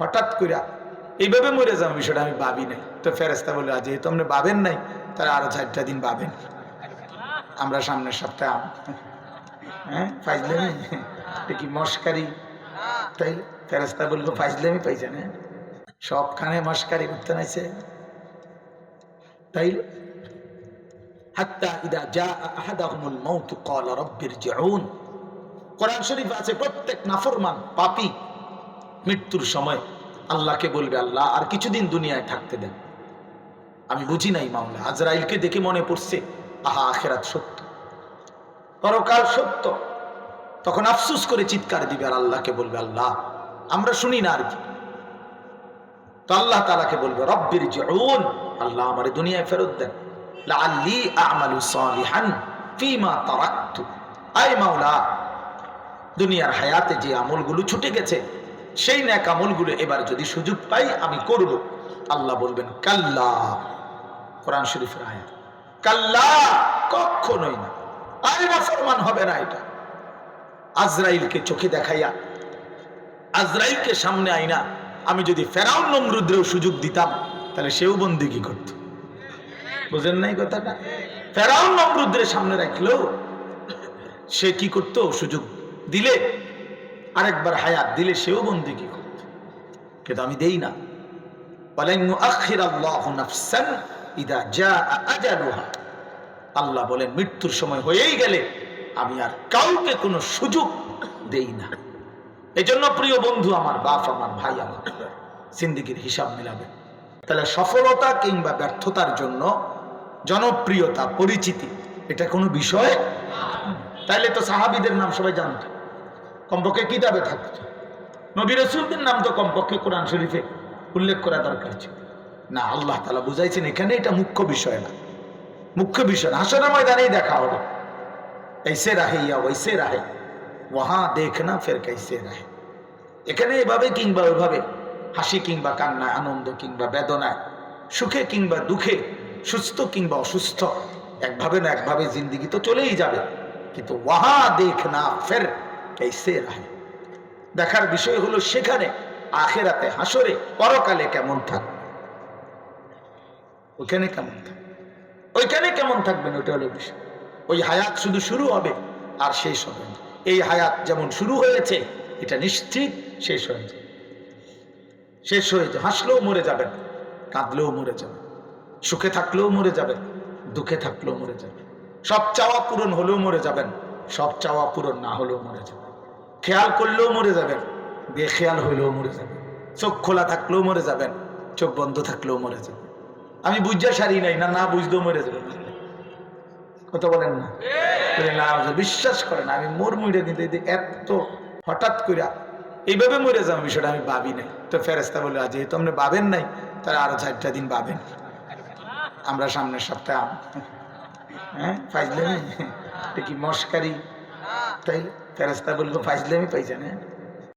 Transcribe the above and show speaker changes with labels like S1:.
S1: হঠাৎ করে এইভাবে মরে যাওয়ার বিষয়টা আমি ভাবি নাই। তো ফেরেস্তা বলে আজ যেহেতু আপনি ভাবেন নাই, তাহলে আরও চারটা দিন ভাবেন। আমরা সামনের সপ্তাহে হ্যাঁ ফাইজলামি? এটা কি মস্কারি? তাই ফেরেস্তা বলল, ফাইজলামি পাইছে না সবখানে মস্কারি করতে নাইছে। তাই হাত্তা ইদা জা আহাদাহুমুল মাউত, ক্বালা রাব্বিরজিউন কোরআন শরীফ আছে প্রত্যেক নাফরমান, পাপী। মৃত্যুর সময় আল্লাহকে বলবে, আল্লাহ, আর কিছুদিন দুনিয়ায় থাকতে দেন আমি বুঝি নাই মামলা আজরাইলকে দেখে মনে পড়ছে, আহা, আখেরাত সত্য। পরকাল সত্য। তখন আফসুস করে চিৎকার দিবে আর আল্লাহকে বলবে, আল্লাহ, আমরা শুনি না আর কি? তো আল্লাহ তালাকে বলবে রব্বির জিউন আল্লাহ আমার দুনিয়ায় ফেরত দেন। দুনিয়ার হায়াতে যে আমলগুলো ছুটে গেছে সেই ন্যাক আমলগুলো এবার যদি সুযোগ পাই, আমি করব। আল্লাহ বলবেন, কাল্লা। কোরআন শরীফের আয়াত, কাল্লা? কখনোই না। আরে মুসলমান হবে না এটা। আজরাইলকে চোখে দেখাইয়া, আজরাইলকে সামনে আইনা, আমি যদি ফেরাউন নমরুদ্রেও সুযোগ দিতাম, তাহলে সেও বন্দিগি করত। বুঝেন নাই কথাটা? ফেরাউন নমরুদ্রের সামনে রাখলেও সে কি করতো? সুযোগ দিলে আরেকবার হায়াত দিলে সেও বন্দিগি করত কিন্তু আমি দেই না। আল্লাহ বলেন, মৃত্যুর সময় হয়েই গেলে আমি আর কাউকে কোনো সুযোগ দেই না। এই জন্য প্রিয় বন্ধু, আমার বাপ, আমার ভাই, আমার সিন্দিগির হিসাব মিলাবে। তাহলে সফলতা কিংবা ব্যর্থতার জন্য জনপ্রিয়তা, পরিচিতি, এটা কোনো বিষয়? তাইলে তো সাহাবিদের নাম সবাই জানত। কমপক্ষে কিতাবে থাকতো। নবী রসুলদের নাম তো কমপক্ষে কোরআন শরীফে উল্লেখ করা দরকার ছিল। না, আল্লাহ তালা বুঝাইছেন এখানে এটা মুখ্য বিষয় না। মুখ্য বিষয় না, হাসানা ময়দানেই দেখা হবে। ऐसे রাহে ইয়া ওইসে রাহে ওহা দেখ না ফের কাইসে রাহে এখানে এভাবে কিংবা ওইভাবে হাসি কিংবা কান্না আনন্দ কিংবা বেদনায়, সুখে কিংবা দুঃখে, সুস্থ কিংবা অসুস্থ, একভাবে না একভাবে জিন্দিগি তো চলেই যাবে। কিন্তু ওয়াহা, দেখ না ফের কেসে রাহে দেখার বিষয় হলো সেখানে আখেরাতে হাসরে পরকালে কেমন থাকবে? ওইখানে কেমন থাকবে? ওইখানে কেমন থাকবেন ওইটা হলো বিষয়। ওই হায়াত শুধু শুরু হবে আর শেষ হবে না। এই হায়াত যেমন শুরু হয়েছে, এটা নিশ্চিত শেষ হয়ে যাবে। শেষ হয়ে যাবে। হাসলেও মরে যাবেন, কাঁদলেও মরে যাবেন। সুখে থাকলেও মরে যাবেন, দুঃখে থাকলেও মরে যাবেন। সব চাওয়া পূরণ হলেও মরে যাবেন। সব চাওয়া পূরণ না হলেও মরে যাবেন খেয়াল করলেও মরে যাবেন, বেখেয়াল হইলেও মরে যাবেন, চোখ খোলা থাকলেও মরে যাবেন, চোখ বন্ধ থাকলেও মরে যাবেন। আমি বুঝা সারি নাই, না না বুঝতেও মরে যাবেন কথা বলেন না? না বিশ্বাস করেন, আমি মোর মুড়ে দিতে এত হঠাৎ করে এইভাবে মরে যাওয়ার বিষয়টা আমি ভাবি নাই। তো ফেরেস্তা বলে আজ যেহেতু আপনি ভাবেন নাই, তাহলে আরও চারটা দিন ভাবেন। আমরা সামনের সপ্তাহে হ্যাঁ এটা কি মস্কারি। তাই ফেরেস্তা বলল ফাইজলামি পাইছে না